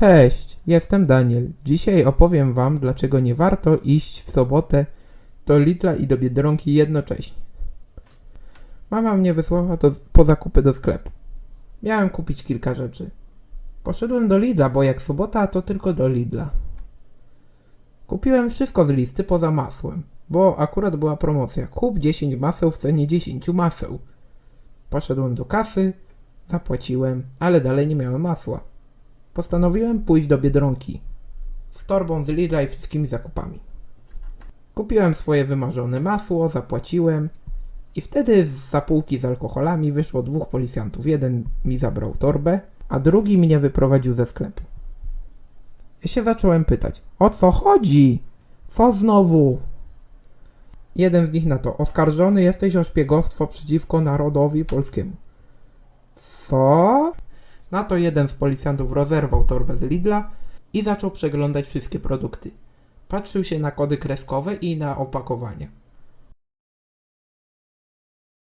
Cześć, jestem Daniel. Dzisiaj opowiem Wam, dlaczego nie warto iść w sobotę do Lidla i do Biedronki jednocześnie. Mama mnie wysłała do, po zakupy do sklepu. Miałem kupić kilka rzeczy. Poszedłem do Lidla, bo jak sobota, to tylko do Lidla. Kupiłem wszystko z listy poza masłem, bo akurat była promocja. Kup 10 maseł w cenie 10 maseł. Poszedłem do kasy, zapłaciłem, ale dalej nie miałem masła. Postanowiłem pójść do Biedronki z torbą z Lidla i wszystkimi zakupami. Kupiłem swoje wymarzone masło, zapłaciłem i wtedy z zapółki z alkoholami wyszło dwóch policjantów. Jeden mi zabrał torbę, a drugi mnie wyprowadził ze sklepu. Ja się zacząłem pytać, o co chodzi? Co znowu? Jeden z nich na to, oskarżony jesteś o szpiegostwo przeciwko narodowi polskiemu. Co? Na to jeden z policjantów rozerwał torbę z Lidla i zaczął przeglądać wszystkie produkty. Patrzył się na kody kreskowe i na opakowanie.